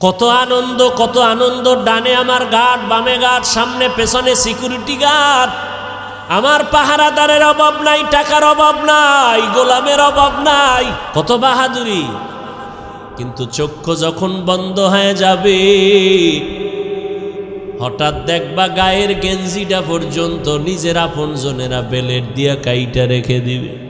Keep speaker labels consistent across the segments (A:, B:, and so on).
A: কত আনন্দ কত আনন্দ, ডানে আমার গার্ড, বামে গার্ড, সামনে, পেছনে সিকিউরিটি গার্ড আমার পাহারাদারের অভাব নাই, টাকার অভাব নাই, গোলামের অভাব নাই। কত বাহাদুরি। কিন্তু চক্ষু যখন বন্ধ হয়ে যাবে, হঠাৎ দেখবা গায়ের গেঞ্জিটা পর্যন্ত নিজের আপনজনেরা বেলেট দিয়া কাইটা রেখে দিবে।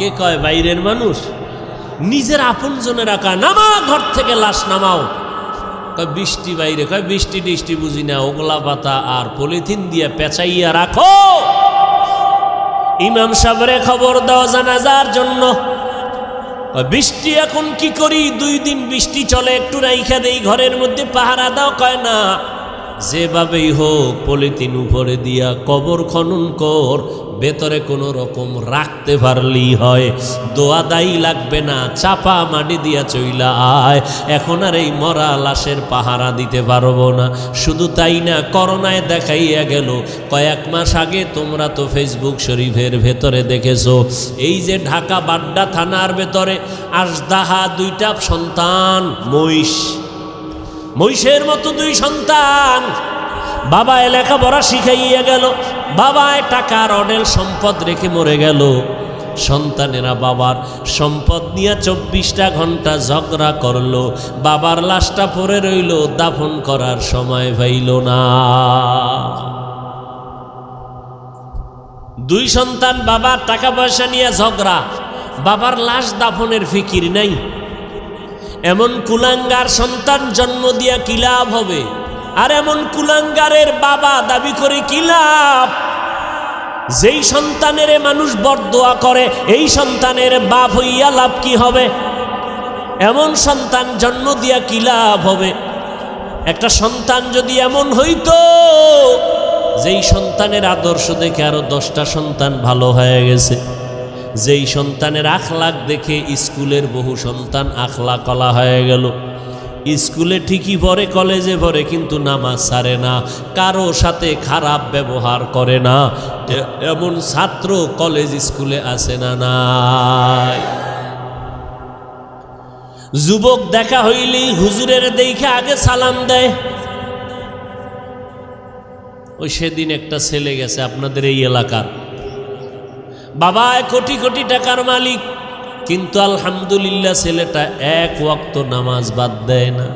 A: কে কয়, বাইরের মানুষ? নিজের আপন জনে রাখা নামা, ঘর থেকে লাশ নামাও। কয়, বৃষ্টি বাইরে, কয়, বৃষ্টি টিষ্টি বুঝি না, ওগলা পাতা আর পলিথিন দিয়ে পেঁচাইয়া রাখো। ইমাম সাবরে খবর দাও জানাজার জন্য। বৃষ্টি এখন কি করি? দুই দিন বৃষ্টি চলে, একটু রাইখা দেই, ঘরের মধ্যে পাহারা দাও। কয়, না, যেভাবেই হোক, পলিথিন উপরে দিয়া কবর খনন কর ভেতরে কোনো রকম রাখতে পারলেই হয়। দোয়া দায়ী লাগবে না, চাপা মাটি দিয়া চইলা আয়। এখন আর এই মরা লাশের পাহারা দিতে পারব না। শুধু তাই না, করোনায় দেখাইয়া গেল, কয়েক মাস আগে তোমরা তো ফেসবুক শরীফের ভেতরে দেখেছ। এই যে ঢাকা বাড্ডা থানার ভেতরে আসদাহা দুইটা সন্তান, মহিষ। মহিষের মতো দুই সন্তান। বাবায় লেখাপড়া শিখাইয়া গেল। বাবায় টাকার অডেল সম্পদ রেখে মরে গেল। সন্তানেরা বাবার সম্পদ নিয়ে চব্বিশটা ঘণ্টা ঝগড়া করল। বাবার লাশটা পরে রইল, দাফন করার সময় পাইল না। দুই সন্তান বাবার টাকা পয়সা নিয়ে ঝগড়া। বাবার লাশ দাফনের ফিকির নাই। এমন কুলাঙ্গার সন্তান জন্ম দিয়া কি লাভ হবে? আর এমন কুলাঙ্গারের বাবা দাবি করে কি লাভ? যেই সন্তানের মানুষ বরদোয়া করে, এই সন্তানের বাপ হইয়া লাভ কি হবে? এমন সন্তান জন্ম দিয়া কি লাভ হবে? একটা সন্তান যদি এমন হইতো, যেই সন্তানের আদর্শ দেখে আরও দশটা সন্তান ভালো হয়ে গেছে। যেই সন্তানের আখলাক দেখে স্কুলের বহু সন্তান আখলা কলা হয়ে গেল। স্কুলে ঠিকই পড়ে কলেজে পড়ে কিন্তু নামাজ সারে না। কারও সাথে খারাপ ব্যবহার করে না। এমন ছাত্র কলেজ স্কুলে আসে না নাই। যুবক দেখা হইলেই হুজুরের দেখে আগে সালাম দেয়। ওই সেদিন একটা ছেলে গেছে আপনাদের এই এলাকার। বাবা কোটি কোটি টাকার মালিক। কিন্তু আলহামদুলিল্লাহ ছেলেটা এক ওয়াক্ত নামাজ বাদ দেয় না।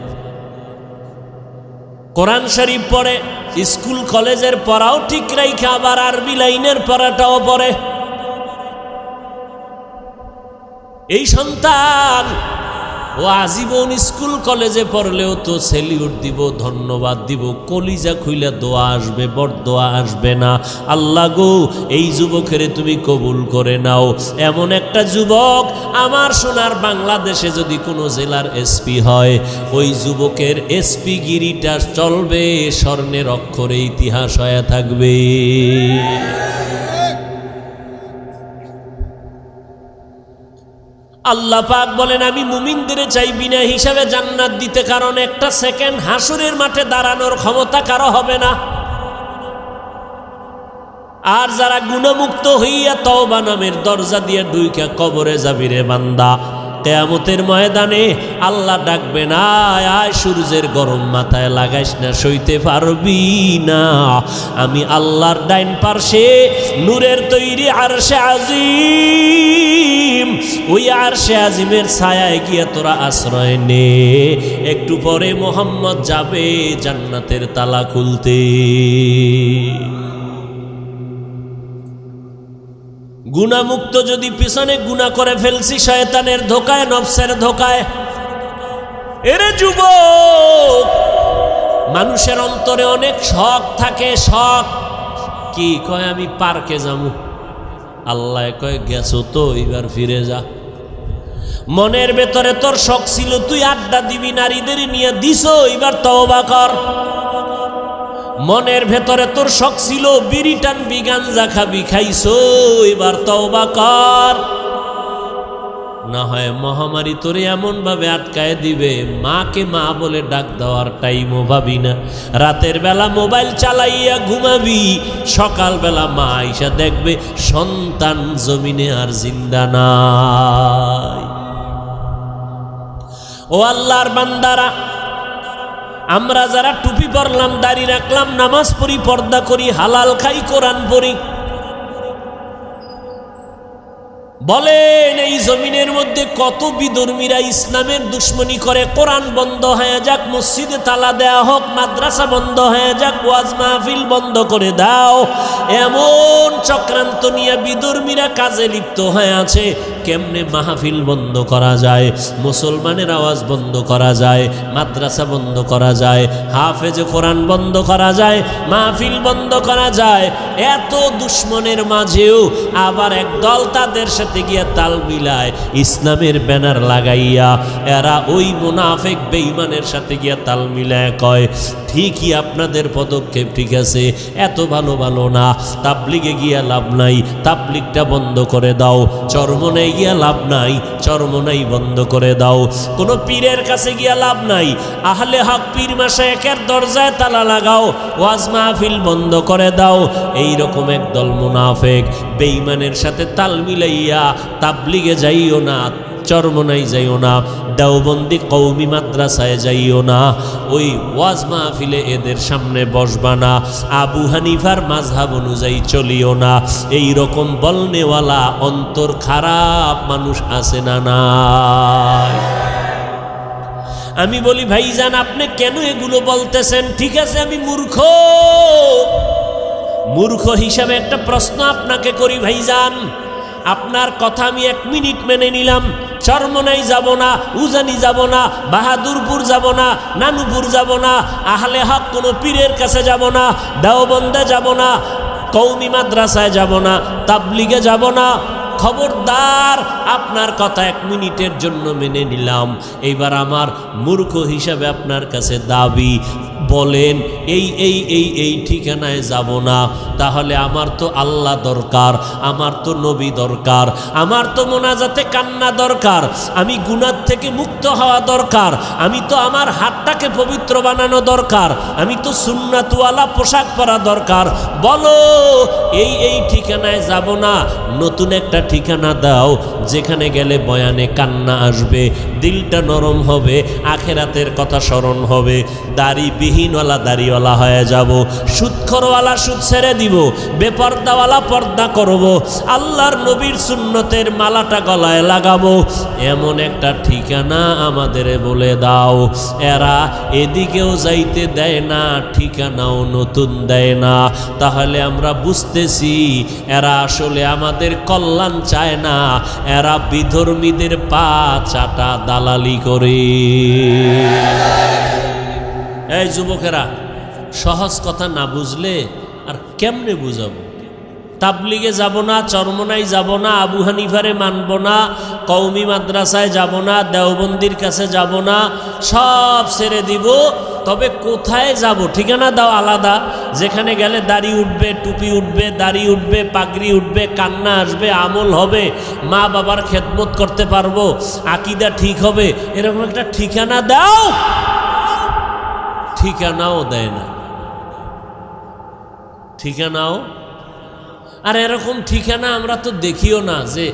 A: কোরআন শরীফ পড়ে, স্কুল, কলেজের পড়াও ঠিক রাইখে, আবার আরবি লাইনের পড়াটাও পড়ে। এই সন্তান ও আজীবন স্কুল কলেজে পড়লেও তো সেলিউট দিব, ধন্যবাদ দিব। কলিজা খুইলে দোয়া আসবে বড় দোয়া আসবে না। আল্লাহ গো, এই যুবকের তুমি কবুল করে নাও। এমন একটা যুবক আমার সোনার বাংলাদেশে যদি কোনো জেলার এসপি হয়, ওই যুবকের এসপি গিরিটা চলবে স্বর্ণের অক্ষরে ইতিহাস হয়ে থাকবে। আল্লাহ পাক বলেন, আমি মুমিনদের চাই বিনা হিসাবে জান্নাত দিতে, কারণ একটা সেকেন্ড হাসুরের মাঠে দাঁড়ানোর ক্ষমতা কারও হবে না। আর যারা গুণমুক্ত হইয়া তওবা নামের দরজা দিয়ে ডুইকা কবরে যাবি রে বান্দা। কেয়ামতের ময়দানে আল্লাহ ডাকবে না, আয় সূর্যের গরম মাথায় লাগাইস না, সইতে পারবি না। আমি আল্লাহর ডাইন পার্শ্বে নূরের তৈরি আরশে আজিম। ওই আরশে আজিমের ছায়ায় গিয়ে তোরা আশ্রয় নে। একটু পরে মোহাম্মদ যাবে জান্নাতের তালা খুলতে। গুণামুক্ত যদি পিছনে গুণা করে ফেলছি, শয়তানের ধোকায়, নফসের ধোকায়। এরে যুবক, মানুষের অন্তরে অনেক শখ থাকে, শখ। কি কয়, আমি পার্কে যাব। আল্লাহ কয়, গেছো তো, এবার ফিরে যা। মনের ভেতরে তোর শখ ছিল, তুই আড্ডা দিবি, নারীদের নিয়ে দিস এবার তওবা কর। মনের ভেতরে তোর শখ ছিল বিরিটান টানবি, গাঞ্জা খাবি, খাইছো, এবার তওবা কর। না হয় মহামারী তোরে এমন ভাবে আটকায় দিবে, মাকে মা বলে ডাক দেওয়ার টাইমও ভাবি না। রাতের বেলা মোবাইল চালাইয়া ঘুমাবি সকাল বেলা মা আইসা দেখবে সন্তান জমিনে আর জিন্দা নাই। ও আল্লাহর বান্দারা আমরা যারা টুপি পরলাম, দাড়ি রাখলাম, নামাজ পড়ি, পর্দা করি, হালাল খাই, কোরআন পড়ি। বলেন, এই জমিনের মধ্যে কত বিধর্মীরা ইসলামের দুশ্মনী করে? কোরআন বন্ধ হয়ে যাক, মসজিদে তালা দেয়া হোক, মাদ্রাসা বন্ধ হয়ে যাক, ওয়াজ মাহফিল বন্ধ করে দাও। এমন চক্রান্ত নিয়ে বিধর্মীরা কাজে লিপ্ত হয়ে আছে। কেমনে মাহফিল বন্ধ করা যায়? মুসলমানের আওয়াজ বন্ধ করা যায়, মাদ্রাসা বন্ধ করা যায়, হাফেজ কোরআন বন্ধ করা যায়, মাহফিল বন্ধ করা যায়। এত দুশ্মনের মাঝেও আবার এক দল তাদের সাথে গিয়ে তাল মিলায়, ইসলামের ব্যানার লাগাইয়া। এরা ওই মুনাফেক বেঈমানের সাথে গিয়া তাল মিলায় কয়, ঠিকই আপনাদের পদক্ষেপ ঠিক আছে, এত ভালো ভালো না, তাবলিগে গিয়া লাভ নাই, তাবলিগটা বন্ধ করে দাও, চরমনাই গিয়া লাভ নাই চরমনাই বন্ধ করে দাও। কোনো পীরের কাছে গিয়া লাভ নাই। আহলে হক পীর মাসে একের দরজায় তালা লাগাও, ওয়াজ মাহফিল বন্ধ করে দাও। এই রকম একদল মুনাফেক, বেঈমানের সাথে তাল মিলাইয়া তাবলিগে যাইও না। চরমনাই যাইও না, দেওবন্দি কৌমি মাদ্রাসায় যাইও না। ওই ওয়াজ মাহফিলে এদের সামনে বসবা না, আবু হানিফার মাঝহাব অনুযায়ী চলিও না। এই রকম বলনেওয়ালা অন্তর খারাপ মানুষ আছে না না আমি বলি, ভাইজান, আপনি কেন এগুলো বলতেছেন? ঠিক আছে, আমি মূর্খ। মূর্খ হিসাবে একটা প্রশ্ন আপনাকে করি, ভাইজান। আপনার কথা আমি এক মিনিট মেনে নিলাম। চরমনাই যাব না, উজানি যাব না, বাহাদুরপুর যাব না, নানুপুর যাব না, আহলে হক কোনো পীরের কাছে যাব না, দেওবন্দে যাব না কৌমি মাদ্রাসায় যাব না, তাবলিগে যাব না খবরদার, আপনার কথা এক মিনিটের জন্য মেনে নিলাম। এইবার আমার মূর্খ হিসাবে আপনার কাছে দাবি, বলেন, এই এই এই এই ঠিকানায় যাব না। তাহলে আমার তো আল্লাহ দরকার, আমার তো নবী দরকার, আমার তো মোনাজাতে কান্না দরকার, আমি গুনার থেকে মুক্ত হওয়া দরকার, আমি তো আমার হাতটাকে পবিত্র বানানো দরকার, আমি তো সুন্নাতুয়ালা পোশাক পরা দরকার। বলো, এই এই ঠিকানায় যাব না, নতুন একটা ঠিকানা দাও, যেখানে গেলে বয়ানে কান্না আসবে, দিলটা নরম হবে, আখেরাতের কথা স্মরণ হবে দাড়ি বিহীনওয়ালা দাড়িওয়ালা হয়ে যাব সুৎখরওয়ালা সুদ ছেড়ে দিব, বেপর্দাওয়ালা পর্দা করব, আল্লাহর নবীর সুন্নতের মালাটা গলায় লাগাবো, এমন একটা ঠিকানা আমাদের বলে দাও, এরা এদিকেও যাইতে দেয় না, ঠিকানাও নতুন দেয় না, তাহলে আমরা বুঝতেছি, এরা আসলে আমাদের কল্যাণ চায় না, এরা বিধর্মীদের পা চাটা দালালি করে। এই যুবকেরা, সহজ কথা না বুঝলে আর কেমনে বুঝাবো? তাবলিগে যাব না, চরমনাই যাব না, আবু হানিফারে মানব না কৌমি মাদ্রাসায় যাব না, দেওবন্দির কাছে যাব না, সব ছেড়ে দিব। তবে কোথায় যাব? ঠিকানা দাও আলাদা। যেখানে গেলে দাড়ি উঠবে, টুপি উঠবে, দাড়ি উঠবে, পাগড়ি উঠবে, কান্না আসবে, আমল হবে, মা বাবার খেদমত করতে পারব, আকিদা ঠিক হবে, এরকম একটা ঠিকানা দাও। ঠিকানাও দেয় না। ঠিকানাও আর এরকম ঠিকানা আমরা তো দেখিও না যে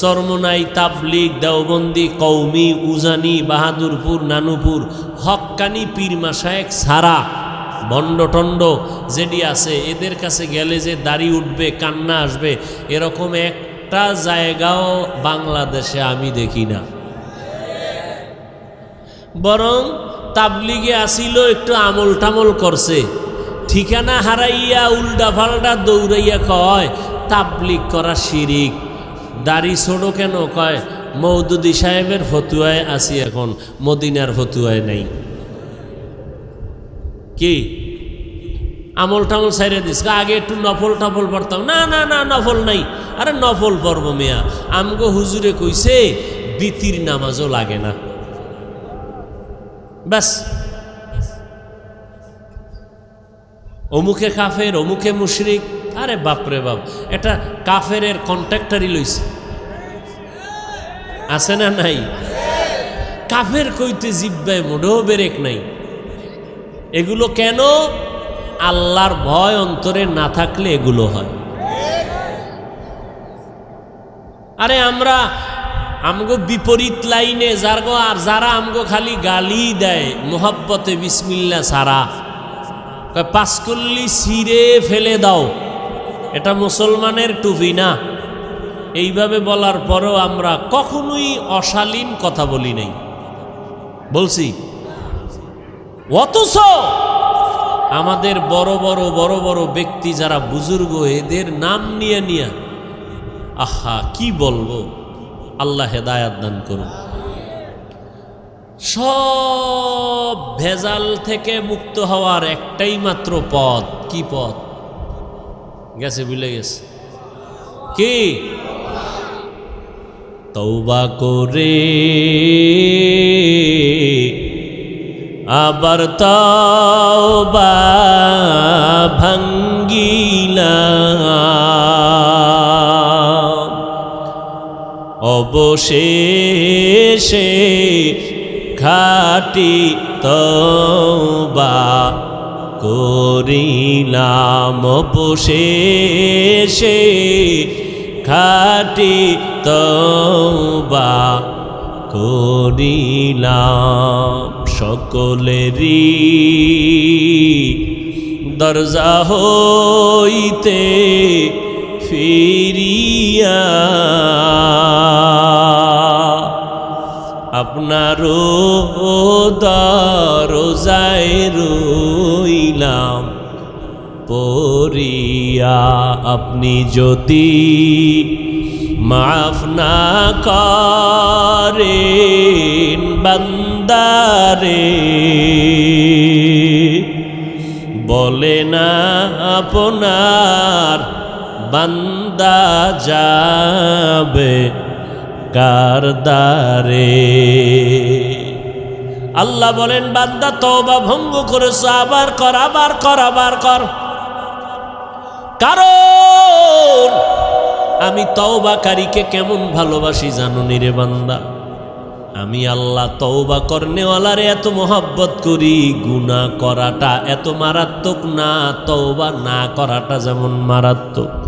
A: চরমনাই, তাবলিগ, দেওবন্দি কৌমি উজানি, বাহাদুরপুর, নানুপুর হক্কানি পীর মাসায়েক সারা বন্ডটণ্ড যেটি আছে, এদের কাছে গেলে যে দাড়ি উঠবে, কান্না আসবে, এরকম একটা জায়গাও বাংলাদেশে আমি দেখি না। বরং তাবলিগে আসিল একটু আমল টামল করছে। ঠিকানা হারাইয়া উল্টা ফাল্টা দৌড়াইয়া কয়, তাবলিগ করা শিরিক। দাড়ি ছোড়ো কেন? কয় মৌদুদি সাহেবের ফতুয়ায় আসি এখন, মদিনার ফতুয়ায় নাই। কি? আমল টামল সাইরে দিস। আগে একটু নফল টফল পড়তাম। না না না, নফল নাই। আরে নফল পর্ব মেয়া। আমগো হুজুরে কইছে, বিতির নামাজও লাগে না। ব্যাস। অমুকে কাফের, অমুকে মুশরিক। আরে বাপরে বাপ, এটা কাফেরের কন্ট্রাক্টারই লইছে। আছে না নাই? কাফের কইতে জিব্বায় মোটেও বেরেক নাই। এগুলো কেন? আল্লাহর ভয় অন্তরে না থাকলে এগুলো হয়। আরে আমরা আমগো বিপরীত লাইনে, যারগো আর যারা আমগো খালি গালি দেয়, মোহাব্বতে বিসমিল্লা সারা পাঁচকল্লি ছিঁড়ে ফেলে দাও। এটা মুসলমানের টুপি না। এইভাবে বলার পরেও আমরা কখনোই অশালীন কথা বলি নাই। বলছি, অথচ আমাদের বড় বড় বড় বড় ব্যক্তি যারা বুজুর্গ, এদের নাম নিয়ে নিয়ে, আহা, কি বলব? আল্লাহ হেদায়াত দান করুন। সব ভেজাল থেকে মুক্ত হওয়ার একটাই মাত্র পথ। কি পথ? গেছে, ভুলে গেছে। কি? তৌবা করে আবার তওবা ভাঙ্গিলাম। অবশেষে খাটি তওবা করিলাম অবশেষে। খাটি তওবা করিলাম সকলেরই। দরজা হইতে ফিরিয়া আপনারও দরজায় রইলাম পরিয়া আপনি যদি মাফ না করেন বান্দারে, বলে না আপনার বান্দা যাবে। কারদারে আল্লাহ বলেন, বান্দা, তওবা ভঙ্গ করেছ, আবার কর আবার কর আবার কর। কারণ আমি তওবাকারীকে কেমন ভালোবাসি জানো নিরে বান্দা? আমি আল্লাহ তওবা করনেওয়ালারে এত মোহাব্বত করি, গুনাহ করাটা এত মারাত্মক না, তওবা না করাটা যেমন মারাত্মক।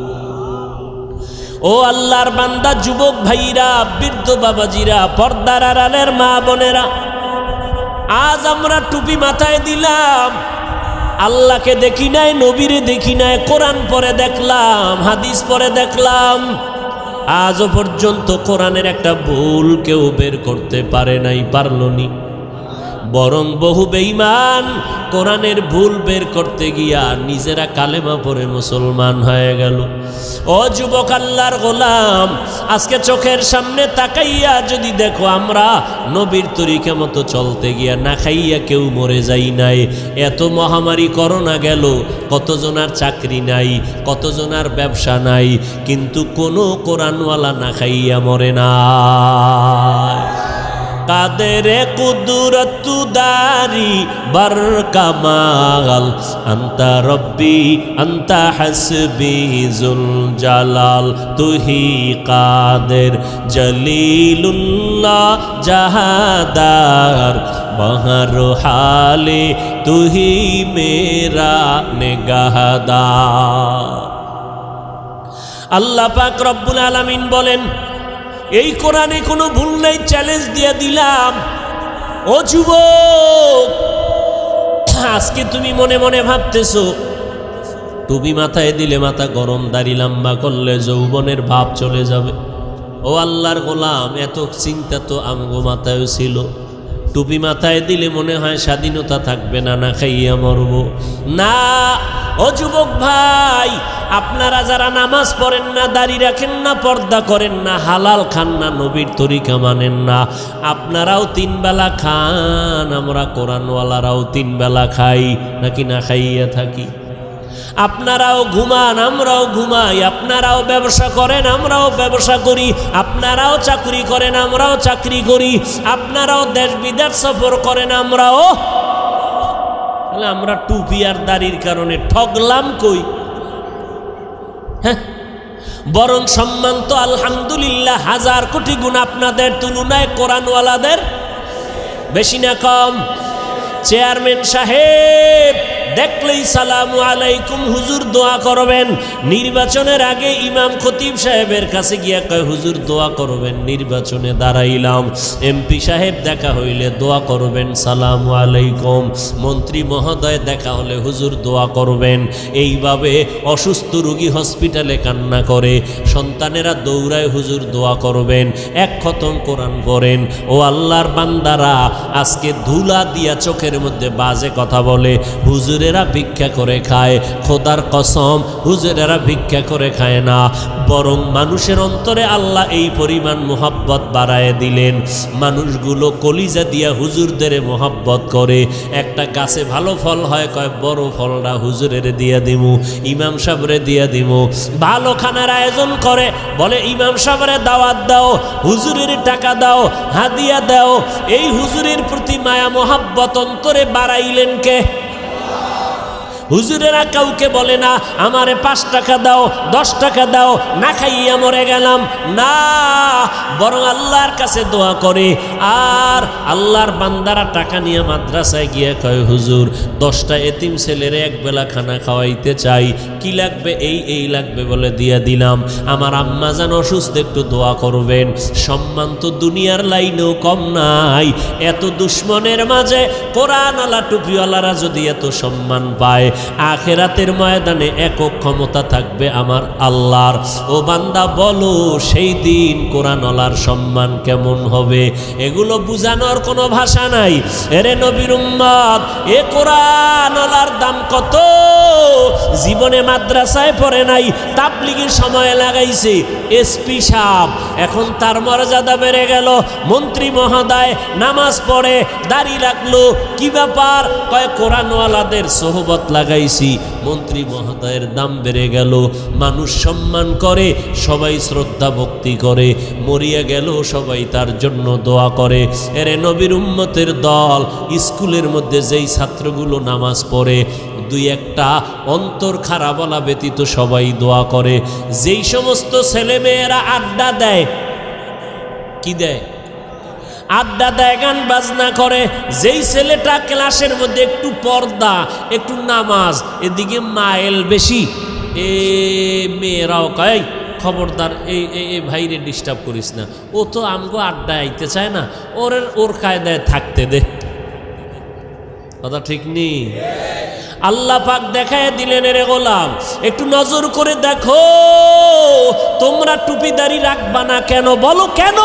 A: ও আল্লাহর বান্দা, যুবক ভাইরা, বৃদ্ধ বাবাজিরা, পর্দার আড়ালের মা বোনেরা, আজ আমরা টুপি মাথায় দিলাম। আল্লাহকে দেখি নাই, নবীরে দেখি নাই, কোরআন পরে দেখলাম, হাদিস পরে দেখলাম। আজও পর্যন্ত কোরআনের একটা ভুল কেউ বের করতে পারে নাই পারলনি বরং বহু বেঈমান কোরআনের ভুল বের করতে গিয়া নিজেরা কালেমা পরে মুসলমান হয়ে গেল। ও যুবক আল্লাহর গোলাম, আজকে চোখের সামনে তাকাইয়া যদি দেখো আমরা নবীর তরিকা মতো চলতে গিয়া না খাইয়া কেউ মরে যাই নাই। এত মহামারী করোনা গেল, কতজনার চাকরি নাই, কতজনার ব্যবসা নাই, কিন্তু কোনো কোরআনওয়ালা না খাইয়া মরে না কাদের কুদরত দারি বার কামাল আন্তা আন্তা হাসবি জুল জালাল তুহি কাদের জলিলুল্লাহ জাহাদার? বহর হালে তুহি মেরা নেগাহদার। আল্লাহ পাক রব্বুল আলামিন বলেন এই কোরআনে কোনো ভুল নেই চ্যালেঞ্জ দিয়ে দিলাম। ও যুবক, আজকে তুমি মনে মনে ভাবতেছ, টুপি মাথায় দিলে মাথা গরম, দাড়ি লম্বা করলে যৌবনের ভাব চলে যাবে। ও আল্লাহর গোলাম, এত চিন্তা তো আমগো মাথায় ছিল। টুপি মাথায় দিলে মনে হয় স্বাধীনতা থাকবে না না খাইয়া মরব। না, ও যুবক ভাই, আপনারা যারা নামাজ পড়েন না, দাড়ি রাখেন না, পর্দা করেন না, হালাল খান না, নবীর তরিকা মানেন না। আপনারাও তিন বেলা খান, আমরা কোরআনওয়ালারাও তিন বেলা খাই, নাকি না খাইয়া থাকি? আপনারাও ঘুমান, আমরাও ঘুমাই। আপনারাও ব্যবসা করেন, আমরাও ব্যবসা করি। আপনারাও চাকরি করেন, আমরাও চাকরি করি। আপনারাও দেশ বিদেশ সফর করেন, আমরাও তাহলে আমরা টুপি আর দাড়ির কারণে ঠগলাম কই? হ্যাঁ? বরং সম্মান তো আলহামদুলিল্লাহ হাজার কোটি গুণ আপনাদের তুলনায় কোরআনওয়ালাদের বেশি না কম। চেয়ারম্যান সাহেব দেখলেই সালামু আলাইকুম, হুজুর দোয়া করবেন। নির্বাচনের আগে ইমাম খতিব সাহেবের কাছে গিয়া কয়, হুজুর দোয়া করবেন, নির্বাচনে দাঁড়াইলাম। এমপি সাহেব দেখা হইলে দোয়া করবেন, সালামু আলাইকুম। মন্ত্রী মহোদয় দেখা হলে হুজুর দোয়া করবেন। এইভাবে অসুস্থ রুগী হসপিটালে কান্না করে, সন্তানেরা দৌড়ায় হুজুর দোয়া করবেন, এক খতম কোরআন করেন ও আল্লাহর বান্দারা আজকে ধুলা দিয়া চোখের মধ্যে বাজে কথা বলে হুজুরেরা ভিক্ষা করে খায়। খোদার কসম, হুজুরেরা ভিক্ষা করে খায় না। বরং মানুষের অন্তরে আল্লাহ এই পরিমাণ মোহাব্বত বাড়ায় দিলেন। মানুষগুলো কলিজা দিয়া হুজুরদের মোহাব্বত করে। একটা গাছে ভালো ফল হয়, কয়, বড় ফলটা হুজুরের দিয়া দিমু, ইমাম সাবরে দিয়া দিমু। ভালো খানার আয়োজন করে, বলে, ইমাম সাবরে দাওয়াত দাও, হুজুরের টাকা দাও, হাদিয়া দাও। এই হুজুরের প্রতি মায়া মোহাব্বত অন্তরে বাড়াইলেন কে? হুজুরেরা কাউকে বলে না, আমারে পাঁচ টাকা দাও, দশ টাকা দাও, না খাইয়া মরে গেলাম। না, বরং আল্লাহর কাছে দোয়া করে। আর আল্লাহর বান্দারা টাকা নিয়ে মাদ্রাসায় গিয়ে কয়, হুজুর, দশটা এতিম ছেলেরে একবেলা খানা খাওয়াইতে চাই, কি লাগবে? এই এই লাগবে বলে দিয়ে দিলাম। আমার আম্মা যেন অসুস্থ একটু দোয়া করবেন। সম্মান তো দুনিয়ার লাইনেও কম নাই। এত দুশ্মনের মাঝে কোরআন আলা টুপিওয়ালারা যদি এত সম্মান পায় আখেরাতের ময়দানে একক ক্ষমতা থাকবে আমার আল্লাহর। ও বান্দা, বলো, সেই দিন কোরআনওয়ালার সম্মান কেমন হবে? এগুলো বুঝানোর কোনো ভাষা নাই। এরে নবীর উম্মত, এ কোরআনওয়ালার দাম কত? জীবনে মাদ্রাসায় পড়ে নাই, তাবলিগের সময় লাগাইছে। এসপি সাহ এখন তার মর্যাদা বেড়ে গেল। মন্ত্রী মহোদয়, নামাজ পড়ে, দাড়ি রাখল। কি ব্যাপার? কয়, কোরআনওয়ালাদের সোহবত লাগাইছি। মন্ত্রী মহোদয়ের দাম বেড়ে গেল। মানুষ সম্মান করে, সবাই শ্রদ্ধা ভক্তি করে। মরিয়া গেল, সবাই তার জন্য দোয়া করে। এরে নবীর উম্মতের দল, স্কুলের মধ্যে যেই ছাত্রগুলো নামাজ পড়ে, দুই একটা অন্তর খারাপ বলা ব্যতীত সবাই দোয়া করে। যেই সমস্ত ছেলেমেয়েরা আড্ডা দেয়, কি দেয়? আড্ডা দেয়, গান বাজনা করে। যেই ছেলেটা ক্লাসের মধ্যে একটু পর্দা, একটু নামাজ, এদিকে মাইল বেশি। এ মেয়েরাও কয় খবরদার, এই এই ভাইরে ডিস্টার্ব করিস না। ও তো আমগো আড্ডা আইতে চায় না। ওর ওর কায়দায় থাকতে দে। কথা ঠিক নেই আল্লাহ পাক দেখায় দিলেন রে গোলাম, একটু নজর করে দেখো, তোমরা টুপিদারি রাখবা না কেন? বলো কেন?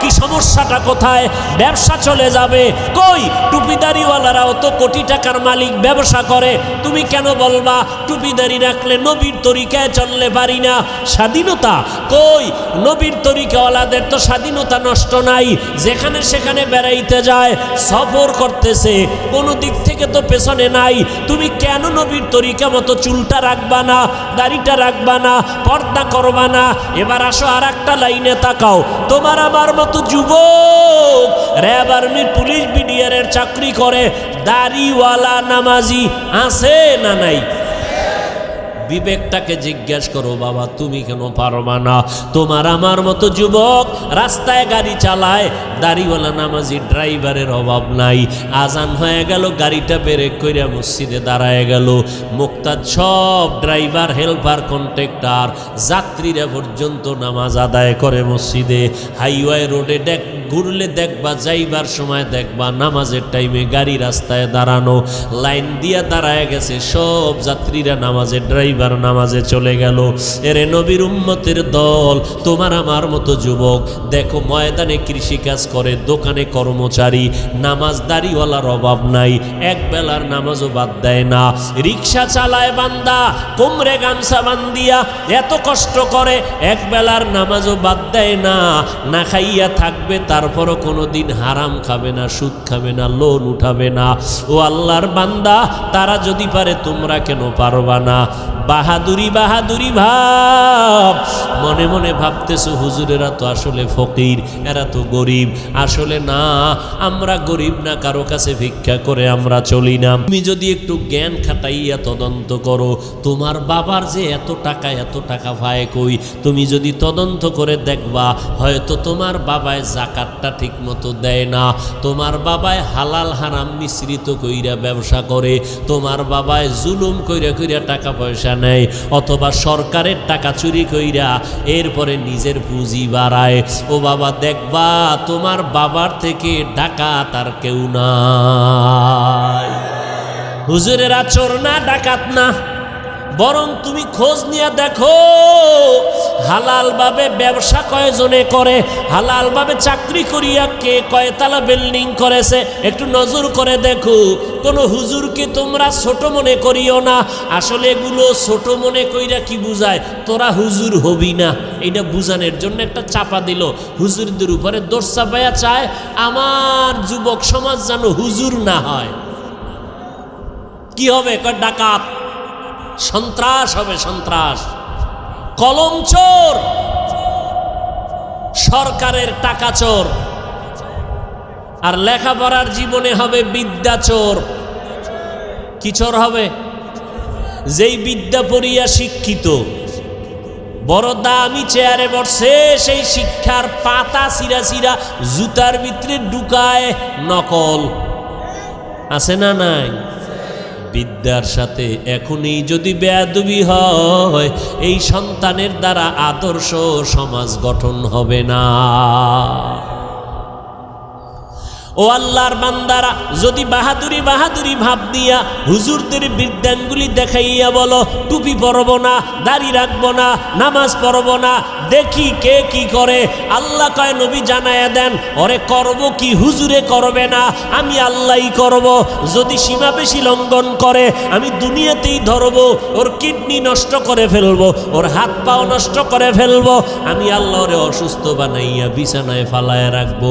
A: কি সমস্যাটা কোথায়? ব্যবসা চলে যাবে। কই? টুপিদারিওয়ালারাও তো কোটি টাকার মালিক, ব্যবসা করে। তুমি কেন বলবা টুপিদারি রাখলে নবীর তরিকায় চললে পারি না? স্বাধীনতা? কই? নবীর তরিকাওয়ালাদের তো স্বাধীনতা নষ্ট নাই। যেখানে সেখানে বেড়াইতে যায়, সফর করতেছে। কোনো দিক থেকে তো পেছনে নাই। তুমি কেন নবীর তরিকা মতো চুলটা রাখবা না, দাড়িটা রাখবা না, পর্দা করবা না? এবার আসো আর একটা লাইনে তাকাও। তোমার আমার মতো যুবক? র্যাব আর্মি পুলিশ বিডিআরের চাকরি করে। দাড়িওয়ালা নামাজি আছে না নাই? বিবেকটাকে জিজ্ঞেস করো, বাবা, তুমি কেন পারবা না? তোমার আমার মতো যুবক রাস্তায় গাড়ি চালায়, দাড়িওয়ালা নামাজি ড্রাইভারের অভাব নাই। আজান হয়ে গেল, গাড়িটা ব্রেক কইরা মসজিদে দাঁড়ায় গেল। মুক্তাদ সব ড্রাইভার, হেল্পার, কন্ট্রাক্টর, যাত্রীরা পর্যন্ত নামাজ আদায় করে মসজিদে। হাইওয়ে রোডে দেখ, ঘুরলে দেখবা, যাইবার সময় দেখবা, নামাজের টাইমে গাড়ি রাস্তায় দাঁড়ানো। লাইন দিয়া দাঁড়ায় গেছে, সব যাত্রীরা নামাজের ড্রাইভার। পরিবার নামাজে চলে গেল। এরে নবীর উম্মতের দল, তোমার আমার মতো যুবক, দেখো ময়দানে কৃষিকাজ করে, দোকানে কর্মচারী নামাজ দাড়িওয়ালার অভাব নাই এক বেলার নামাজও বাদ দেয় না। রিক্সা চালায় বান্দা, কোমরে গামছা বান্দিয়া এত কষ্ট করে এক বেলার নামাজও বাদ দেয় না। না খাইয়া থাকবে, তারপরও কোনো দিন হারাম খাবে না, সুদ খাবে না, লোন উঠাবে না। ও আল্লাহর বান্দা, তারা যদি পারে তোমরা কেন পারবা না? বাহাদুরি বাহাদুরি ভাব। মনে মনে ভাবতেছো হুজুরেরা তো আসলে ফকির, এরা তো গরিব। আসলে না, আমরা গরিব না, কারও কাছে ভিক্ষা করে আমরা চলি না। তুমি যদি একটু জ্ঞান খাটাইয়া তদন্ত করো, তোমার বাবার যে এত টাকা এত টাকা ভাই কই? তুমি যদি তদন্ত করে দেখবা, হয়তো তোমার বাবায় জাকাতটা ঠিক মতো দেয় না। তোমার বাবায় হালাল, হারাম মিশ্রিত কইরা ব্যবসা করে। তোমার বাবায় জুলুম কইরা কইরা টাকা পয়সা নেয় অথবা সরকারের টাকা চুরি কইরা এরপরে নিজের পুঁজি বাড়ায়। ও বাবা, দেখবা, তোমার বাবার থেকে ডাকাত আর কেউ না হুজুরেরা, চোর না, ডাকাত না। বরং তুমি খোঁজ নিয়ে দেখো হালালভাবে ব্যবসা কয়জনে করে হালালভাবে চাকরি করিয়া কে কয়তালা বিল্ডিং করেছে, একটু নজর করে দেখো। কোনো হুজুরকে তোমরা ছোট মনে করিও না। আসলে এগুলো ছোট মনে কইরা কি বুঝায়? তোরা হুজুর হবি না। এটা বুঝানোর জন্য একটা চাপা দিল। হুজুরদের উপরে দোষ চাপাইয়া চায়, আমার যুবক সমাজ যেন হুজুর না হয়। কি হবে? ডাকাত। সন্ত্রাস হবে সন্ত্রাস। কলম চোর। সরকারের টাকা চোর। আর লেখাপড়ার জীবনে হবে বিদ্যা চোর। কি চোর হবে? যেই বিদ্যা পড়িয়া শিক্ষিত। বড় দামি চেয়ারে বসে সেই শিক্ষার পাতা সিরা সিরা জুতার ভিতরে ঢুকায় নকল। আছে না নাই? বিদ্যার সাথে এখনই যদি বেয়াদবি হয় এই সন্তানের দ্বারা আদর্শ সমাজ গঠন হবে না। ও আল্লাহর বান্দারা, যদি বাহাদুরি বাহাদুরি ভাব দিয়া হুজুরদের বিদ্যানগুলি দেখাইয়া বলো, টুপি পরব না, দাড়ি রাখব না, নামাজ পড়ব না, দেখি কে কি করে। আল্লাহ কয়, নবী জানায়া দেন, ওরে করব কি? হুজুরে করবে না, আমি আল্লাহই করব। যদি সীমা বেশি লঙ্ঘন করে, আমি দুনিয়াতেই ধরব, ওর কিডনি নষ্ট করে ফেলব, ওর হাত পাও নষ্ট করে ফেলব, আমি আল্লাহরে অসুস্থ বানাইয়া বিছানায় ফালায় রাখব,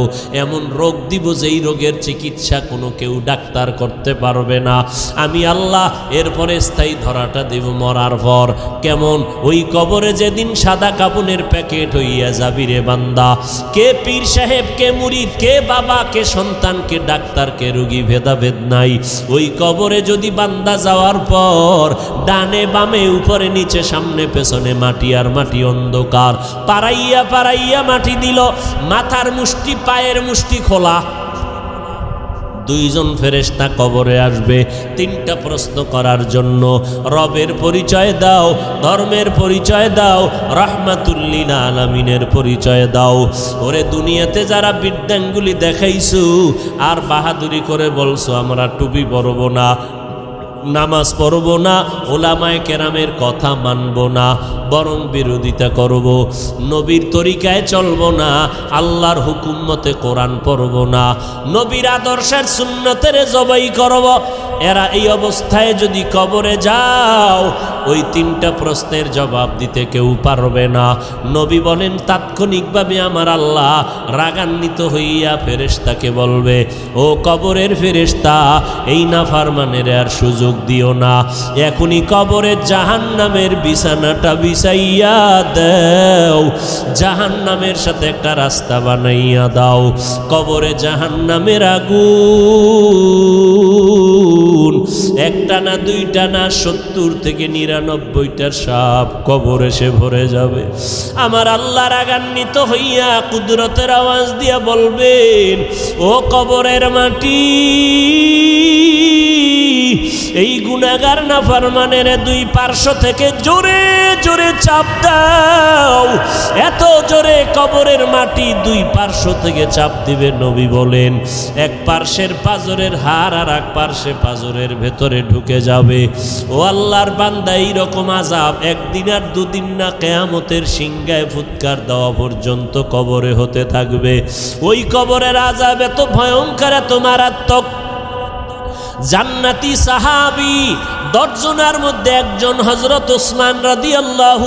A: এমন রোগ দিব যেই রোগের চিকিৎসা কোনো কেউ ডাক্তার করতে পারবে না। আমি আল্লাহ, এরপরে স্থায়ী ধরাটা দেব মরার পর। কেমন? ওই কবরে যেদিন সাদা কাপনের প্যাকেট হইয়া যাবি রে বান্দা। কে পীর সাহেব, কে মুরিদ, কে বাবা, কে সন্তান, কে ডাক্তার, কে রুগী, ভেদাভেদ নাই। ওই কবরে যদি বান্দা যাওয়ার পর ডানে বামে, উপরে নিচে, সামনে পেছনে, মাটি আর মাটি অন্ধকার। পাড়াইয়া পাড়াইয়া মাটি দিল। মাথার মুষ্টি, পায়ের মুষ্টি খোলা। দুইজন ফেরেস্তা কবরে আসবে তিনটা প্রশ্ন করার জন্য। রবের পরিচয় দাও, ধর্মের পরিচয় দাও, রহমাতুল্লিল আলমিনের পরিচয় দাও। ওরে দুনিয়াতে যারা বিদ্যাঙ্গুলি দেখাইছু, আর বাহাদুরি করে বলছো, আমরা টুপি পরব না। নামাজ পড়ব না, ওলামায় কেরামের কথা মানব না, বরং বিরোধিতা করব। নবীর তরিকায় চলব না, আল্লাহর হুকুম মতে কোরআন পড়ব না। নবীর আদর্শের সুন্নতের জবাই করব। এরা এই অবস্থায় যদি কবরে যাও, ওই তিনটা প্রশ্নের জবাব দিতে কেউ পারবে না। নবী বলেন, তাৎক্ষণিকভাবে আমার আল্লাহ রাগান্বিত হইয়া ফেরেশতাকে বলবে, ও কবরের ফেরেশতা, এই না ফারমানের আর সুযোগ দিও না। এখনই কবরে জাহান নামের বিছানাটা বিছাইয়া দেও। জাহান নামের সাথে একটা রাস্তা বানাইয়া দাও। কবরে জাহান নামের আগুন। একটা না দুইটা না সত্তর থেকে নিরানব্বইটার সাপ কবর এসে ভরে যাবে। আমার আল্লাহ রাগান্বিত হইয়া কুদরতের আওয়াজ দিয়া বলবেন, ও কবরের মাটি এই গুণাগার না ফারমানের দুই পার্শ্ব থেকে জোরে জোরে চাপ দাও। এত জোরে কবরের মাটি দুই পার্শ্ব থেকে চাপ দিবে নবী বলেন। এক পার্শ্বের পাজরের হার আর এক পার্শ্বে পাজরের ভেতরে ঢুকে যাবে। ও আল্লাহর বান্দা, এইরকম আজাব একদিন আর দুদিন না কেয়ামতের সিংগায় ফুৎকার দেওয়া পর্যন্ত কবরে হতে থাকবে। ওই কবরের আজাব এত ভয়ঙ্কর, এত মারাত্মক জান্নাতি সাহাবি দশজনের মধ্যে একজন হজরত ওসমান রাদি আল্লাহ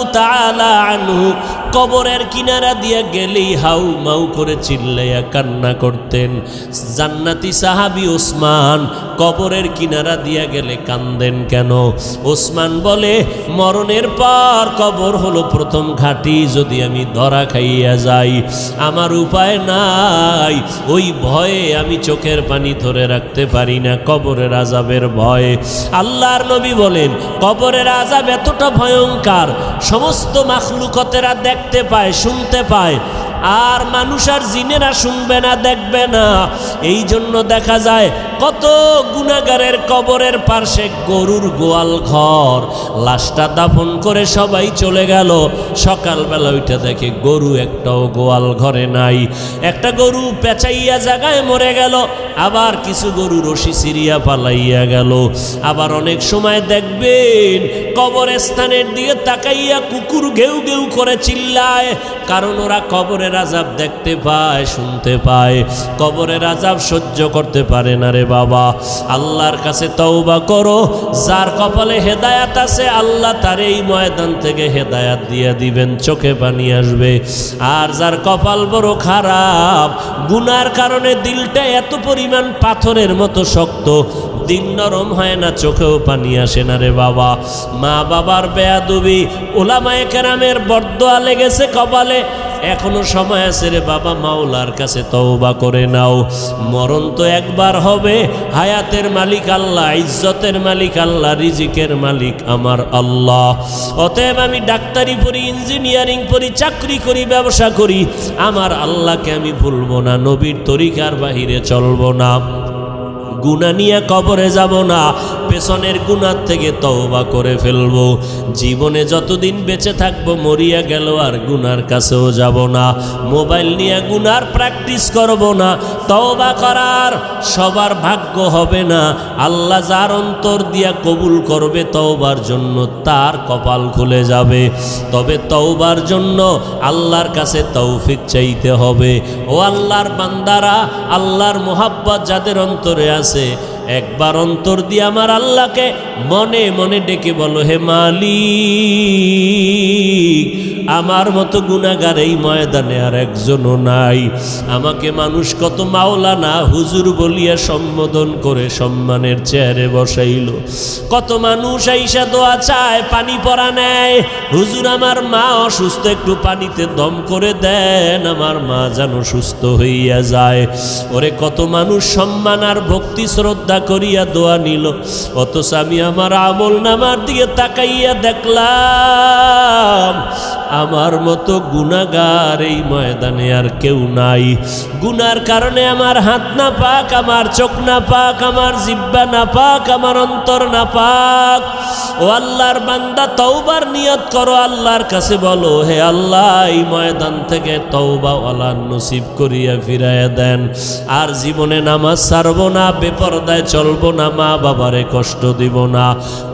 A: আনহু কবরের কিনারা দিয়ে গেলেই হাউ মাউ করে চিল্লাইয়া কান্না করতেন। জান্নাতি সাহাবি ওসমান কবরের কিনারা দিয়া গেলে কান্দেন কেন? ওসমান বলে, মরণের পর কবর হলো প্রথম ঘাটি, যদি আমি ধরা খাইয়া যাই, আমার উপায় নাই, ওই ভয়ে আমি চোখের পানি ধরে রাখতে পারি না কবরের আজাবের ভয়। আল্লাহর নবী বলেন, কবরের আজাব এতটা ভয়ঙ্কার, সমস্ত মাখলুকতেরা দেখতে পায়, শুনতে পায়। আর মানুষ আর জিনেরা শুনবে না, দেখবে না। এই জন্য দেখা যায় কত গুণাগারের কবরের পার্শ্বে গরুর গোয়াল ঘর। লাশটা দাফন করে সবাই চলে গেল। সকালবেলা ওইটা দেখে গরু একটাও গোয়াল ঘরে নাই। একটা গরু পেঁচাইয়া জায়গায় মরে গেল। আবার কিছু গরু রশি সিরিয়া পালাইয়া গেল। আবার অনেক সময় দেখবেন কবরস্থানের দিকে তাকাইয়া কুকুর ঘেউ ঘেউ করে চিল্লায়। কারণ ওরা কবরের আজাব দেখতে পায়, শুনতে পায়। কবরের আজাব সহ্য করতে পারে না রে বাবা। আল্লাহর কাছে তওবা করো, যার কপালে হেদায়াত আছে, আল্লাহ তার এই ময়দান থেকে হেদায়াত দিয়ে দিবেন, চোখে পানি আসবে। আর যার কপাল বড় খারাপ, গুনার কারণে দিলটা এত পরিমাণ পাথরের মতো শক্ত, দিন নরম হয় না, চোখেও পানি আসে না রে বাবা। মা বাবার বেয়াদুবি, ওলামায়ে কেরামের বরদোয়া লেগেছে কপালে। এখনও সময় আছে রে বাবা, মাওলার কাছে তওবা করে নাও। মরণ তো একবার হবে, হায়াতের মালিক আল্লাহ, ইজ্জতের মালিক আল্লাহ, রিজিকের মালিক আমার আল্লাহ। অতএব আমি ডাক্তারি পড়ি, ইঞ্জিনিয়ারিং পড়ি, চাকরি করি, ব্যবসা করি, আমার আল্লাহকে আমি ভুলবো না, নবীর তরিকার বাহিরে চলবো না। গুণা নিয়ে কবরে যাব না, পেছনের গুণার থেকে তওবা করে ফেলব। জীবনে যতদিন বেঁচে থাকব, মরিয়া গেল আর গুনার কাছেও যাব না। মোবাইল নিয়ে গুনার প্র্যাকটিস করব না, তওবা করার সবার ভাগ্য হবে না। আল্লাহ যার অন্তর দিয়া কবুল করবে, তওবার জন্য তার কপাল খুলে যাবে। তবে তওবার জন্য আল্লাহর কাছে তৌফিক চাইতে হবে। ও আল্লাহর বান্দারা, আল্লাহর মোহাব্বত যাদের অন্তরে আছে একবার অন্তর দিয়ে আমার আল্লাহকে মনে মনে ডেকে বলো হে মালিক আমার মতো গুণাগার এই ময়দানে আর একজনও নাই। আমাকে মানুষ কত মাওলানা হুজুর বলিয়া সম্বোধন করে সম্মানের চেয়ারে বসাইল। কত মানুষ আইসা দোয়া চায়, পানি পরা নেয়। হুজুর আমার মা অসুস্থ, একটু পানিতে দম করে দেন। আমার মা যেন সুস্থ হইয়া যায়। ওরে কত মানুষ সম্মান আর ভক্তি শ্রদ্ধা করিয়া দোয়া নিল। অথচ আমি আমার আমল নামার দিকে তাকাইয়া দেখলাম আমার মতো গুণাগার এই ময়দানে আর কেউ নাই। গুনার কারণে আমার হাত না পাক, আমার চোখ না পাক, আমার জিব্বা না পাক, আমার অন্তর না পাক। ও আল্লাহর বান্দা, তওবার নিয়ত করো, আল্লাহর কাছে বলো, হে আল্লাহ, এই ময়দান থেকে তওবা ওয়ালা নসিব করিয়া ফিরাইয়া দেন। আর জীবনে নামাজ ছাড়বো না, বেপরদায় চলবো না, মা বাবারে কষ্ট দিব না।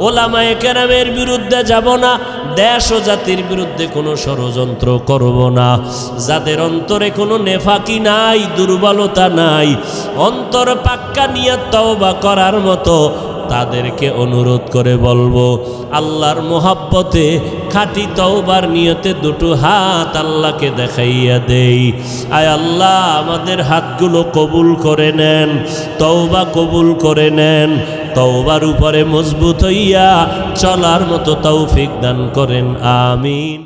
A: ওলামায়ে কেরামের বিরুদ্ধে যাব না, দেশ ও জাতির বিরুদ্ধে কোনো ষড়যন্ত্র করব না। যাদের অন্তরে কোনো নেফাকি নাই, দুর্বলতা নাই, অন্তর পাক্কা নিয়ে তওবা করার মতো, তাদেরকে অনুরোধ করে বলব, আল্লাহর মোহাব্বতে খাটি তওবার নিয়তে দুটো হাত আল্লাহকে দেখাইয়া দেই। আয় আল্লাহ, আমাদের হাতগুলো কবুল করে নেন, তওবা কবুল করে নেন, তওবার উপরে মজবুত হইয়া চলার মতো তৌফিক দান করেন, আমিন।